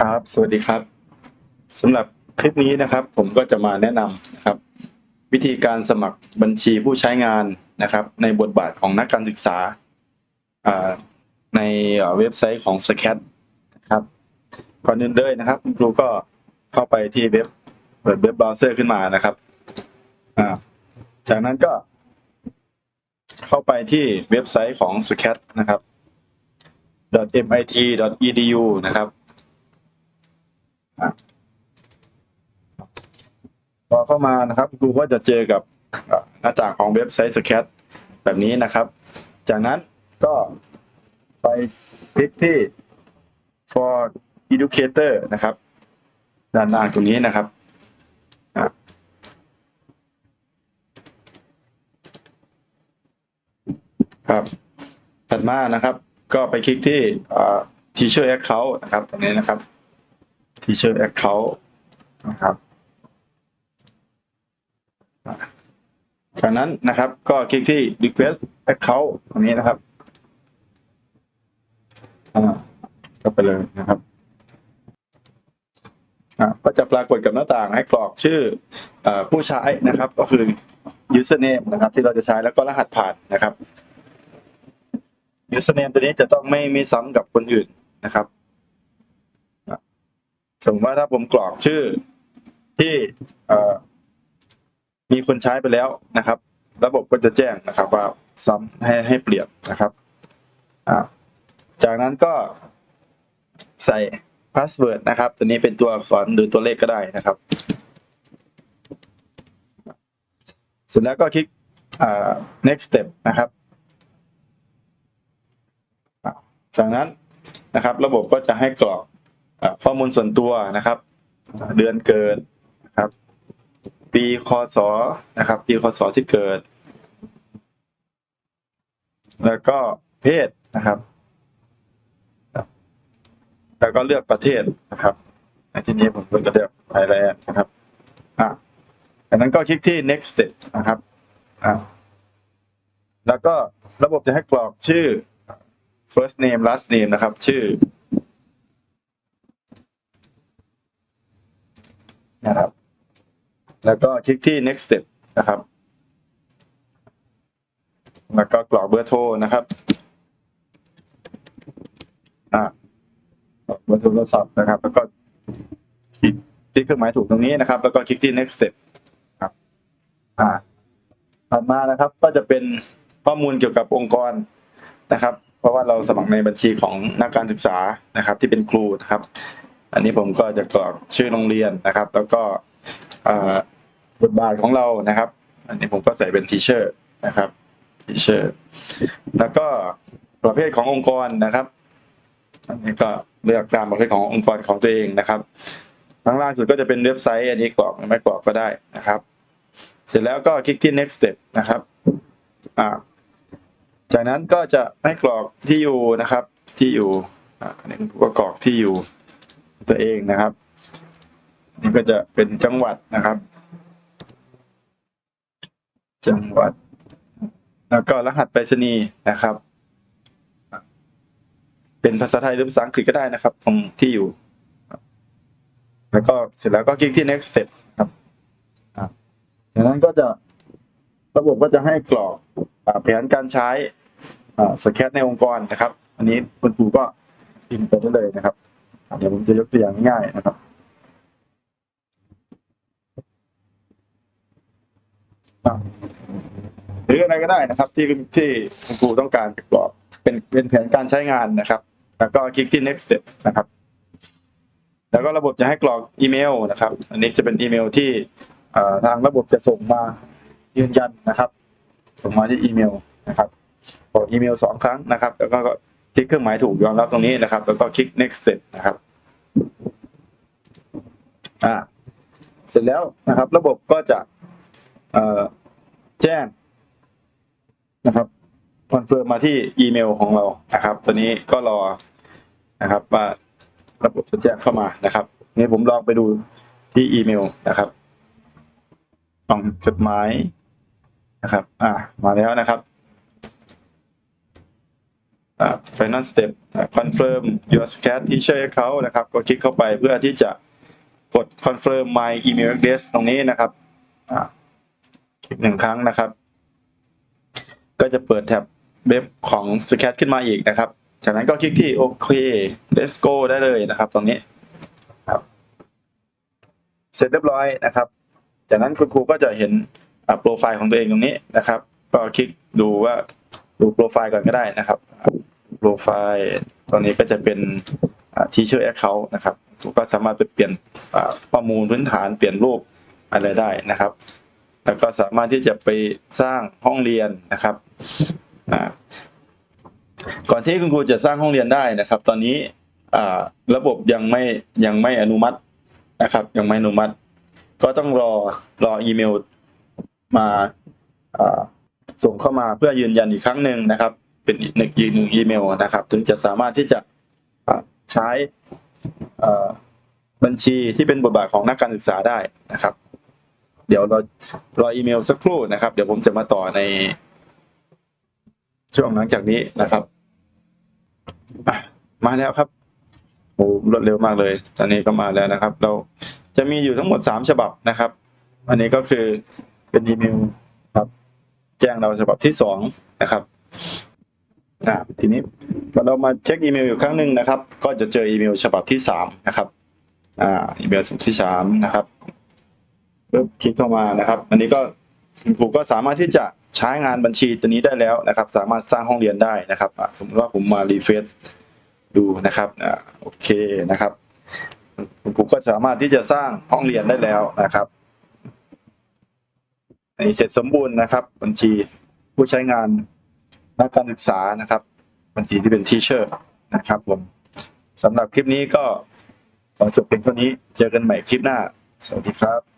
ครับ สวัสดีครับสำหรับคลิปนี้นะครับ ผมก็จะมาแนะนำนะครับ วิธีการสมัครบัญชีผู้ใช้งานนะครับ ในบทบาทของนักการศึกษาในเว็บไซต์ของ s c a t นะครับก่อนอื่นเลยนะครับครูก็เข้าไปที่เว็บเปิดเว็บเบราว์เซอร์ขึ้นมานะครับจากนั้นก็ เข้าไปที่เว็บไซต์ของ s c a t นะครับ .mit.edu นะครับ พอเข้ามานะครับครูก็จะเจอกับหน้าต่างของเว็บไซต์ Scat แบบนี้นะครับ จากนั้นก็ไปคลิกที่ for educator นะครับ ด้านล่างตรงนี้นะครับครับถัดมานะครับ ก็ไปคลิกที่ teacher account นะครับตรงนี้นะครับ teacher account นะครับจากนั้นนะครับก็คลิกที่ request account ตรงนี้นะครับอ่าก็ไปเลยนะครับอ่าก็จะปรากฏกับหน้าต่างให้กรอกชื่ออผู้ใช้นะครับ ก็คือ username นะครับ ที่เราจะใช้แล้วก็รหัสผ่านนะครับ username ตัวนี้จะต้องไม่มีซ้ำกับคนอื่นนะครับ สมมติว่าถ้าผมกรอกชื่อที่มีคนใช้ไปแล้วนะครับ ระบบก็จะแจ้งนะครับว่าซ้ำให้ให้เปลี่ยนนะครับจากนั้นก็ใส่พาสเวิร์ดนะครับ ตัวนี้เป็นตัวอักษรหรือตัวเลขก็ได้นะครับเสร็จแล้วก็คลิก next step นะครับ จากนั้นนะครับ ระบบก็จะให้กรอก ข้อมูลส่วนตัวนะครับ เดือนเกิดนะครับ ปีคศนะครับ ปีคศที่เกิด แล้วก็เพศนะครับ แล้วก็เลือกประเทศนะครับในที่นี้ผมก็จะเลือกไทยแลนด์นะครับอะจากนั้นก็คลิกที่ next step นะครับอะแล้วก็ระบบจะให้กรอกชื่อ first name last name นะครับ ชื่อ นะครับ แล้วก็คลิกที่ next step นะครับ แล้วก็กรอกเบอร์โทรนะครับอ่าเบอร์โทรศัพท์นะครับ แล้วก็คลิกที่เครื่องหมายถูกตรงนี้นะครับ แล้วก็คลิกที่ next step ครับอ่าถัดมานะครับ ก็จะเป็นข้อมูลเกี่ยวกับองค์กรนะครับ เพราะว่าเราสมัครในบัญชีของนักการศึกษานะครับ ที่เป็นครูนะครับ อันนี้ผมก็จะกรอกชื่อโรงเรียนนะครับ แล้วก็บทบาทของเรานะครับ อันนี้ผมก็ใส่เป็นทีเชอร์นะครับทีเชอร์แล้วก็ประเภทขององค์กรนะครับ อันนี้ก็เลือกตามประเภทขององค์กรของตัวเองนะครับข้างล่างสุดก็จะเป็นเว็บไซต์ อันนี้กรอกหรือไม่กรอกก็ได้นะครับ เสร็จแล้วก็คลิกที่ next step นะครับอ่าจากนั้นก็จะให้กรอกที่อยู่นะครับที่อยู่อันนี้ก็กรอกที่อยู่ ตัวเองนะครับ นี่ก็จะเป็นจังหวัดนะครับ จังหวัด แล้วก็รหัสไปรษณีย์นะครับ เป็นภาษาไทยหรือภาษาอังกฤษก็ได้นะครับ ตรงที่อยู่ แล้วก็เสร็จแล้วก็คลิกที่ next step ครับจากนั้นก็จะระบบก็จะให้กรอกแผนการใช้สแคตในองค์กรนะครับ อันนี้คุณครูก็พิมพ์ไปได้เลยนะครับ เดี๋ยวผมจะยกตัวอย่างง่ายๆนะครับ หรืออะไรก็ได้นะครับ ที่ที่คุณครูต้องการจะกรอกเป็นเป็นแผนการใช้งานนะครับ แล้วก็คลิกที่ next step นะครับ แล้วก็ระบบจะให้กรอกอีเมลนะครับ อันนี้จะเป็นอีเมลที่ทางระบบจะส่งมายืนยันนะครับ ส่งมาที่อีเมลนะครับกรอกอีเมลสองครั้งนะครับ แล้วก็คลิกเครื่องหมายถูกยอมรับตรงนี้นะครับ แล้วก็คลิก next step นะครับ อ่าเสร็จแล้วนะครับ ระบบก็จะแจ้งนะครับคอนเฟิร์มมาที่อีเมลของเรานะครับ ตัวนี้ก็รอนะครับว่าระบบจะแจ้งเข้ามานะครับนี่ผมลองไปดูที่อีเมลนะครับลองจดหมายนะครับ อ่ามาแล้วนะครับอ่า final step confirm your scat teacher account นะครับ ก็คลิกเข้าไปเพื่อที่จะ กด confirm my email address ตรงนี้นะครับอ่าคลิกหนึ่งครั้งนะครับ ก็จะเปิดแท็บเว็บของ scat ขึ้นมาอีกนะครับ จากนั้นก็คลิกที่โอเค let's go ได้เลยนะครับ ตรงนี้ครับ เสร็จเรียบร้อยนะครับ จากนั้นคุณครูก็จะเห็นโปรไฟล์ของตัวเองตรงนี้นะครับ ก็คลิกดูว่าดูโปรไฟล์ก่อนก็ได้นะครับ โปรไฟล์ตรงนี้ก็จะเป็น ทีเชอร์แอคเคาท์นะครับก็สามารถไปเปลี่ยนข้อมูลพื้นฐานเปลี่ยนรูปอะไรได้นะครับ แล้วก็สามารถที่จะไปสร้างห้องเรียนนะครับก่อนที่คุณครูจะสร้างห้องเรียนได้นะครับ ตอนนี้ระบบยังไม่ยังไม่อนุมัตินะครับ ยังไม่อนุมัติ ก็ต้องรอรออีเมลมาส่งเข้ามาเพื่อยืนยันอีกครั้งหนึ่งนะครับ เป็นอีกหนึ่งอีกหนึ่งอีเมลนะครับ ถึงจะสามารถที่จะ ใช้บัญชีที่เป็นบทบาทของนักการศึกษาได้นะครับ เดี๋ยวรารออีเมลสักครู่นะครับ เดี๋ยวผมจะมาต่อในช่วงหลังจากนี้นะครับ มาแล้วครับโอ้รวดเร็วมากเลย ตอนนี้ก็มาแล้วนะครับ เราจะมีอยู่ทั้งหมดสามฉบับนะครับ อันนี้ก็คือเป็นอีเมลครับ แจ้งเราฉบับที่สองนะครับ อ่าทีนี้เรามาเช็คอีเมลอีกครั้งหนึ่งนะครับ ก็จะเจออีเมลฉบับที่สามนะครับอ่าอีเมลฉบับที่สามนะครับปึ๊บคลิกเข้ามานะครับ อันนี้ก็คุณครูก็สามารถที่จะใช้งานบัญชีตัวนี้ได้แล้วนะครับ สามารถสร้างห้องเรียนได้นะครับสมมติว่าผมมารีเฟซดูนะครับอ่าโอเคนะครับคุณครูก็สามารถที่จะสร้างห้องเรียนได้แล้วนะครับอันนี้เสร็จสมบูรณ์นะครับ บัญชีผู้ใช้งาน นักการศึกษานะครับ บัญชีที่เป็นทีเชอร์นะครับผมสำหรับคลิปนี้ก็ขอจบเพียงเท่านี้ เจอกันใหม่คลิปหน้า สวัสดีครับ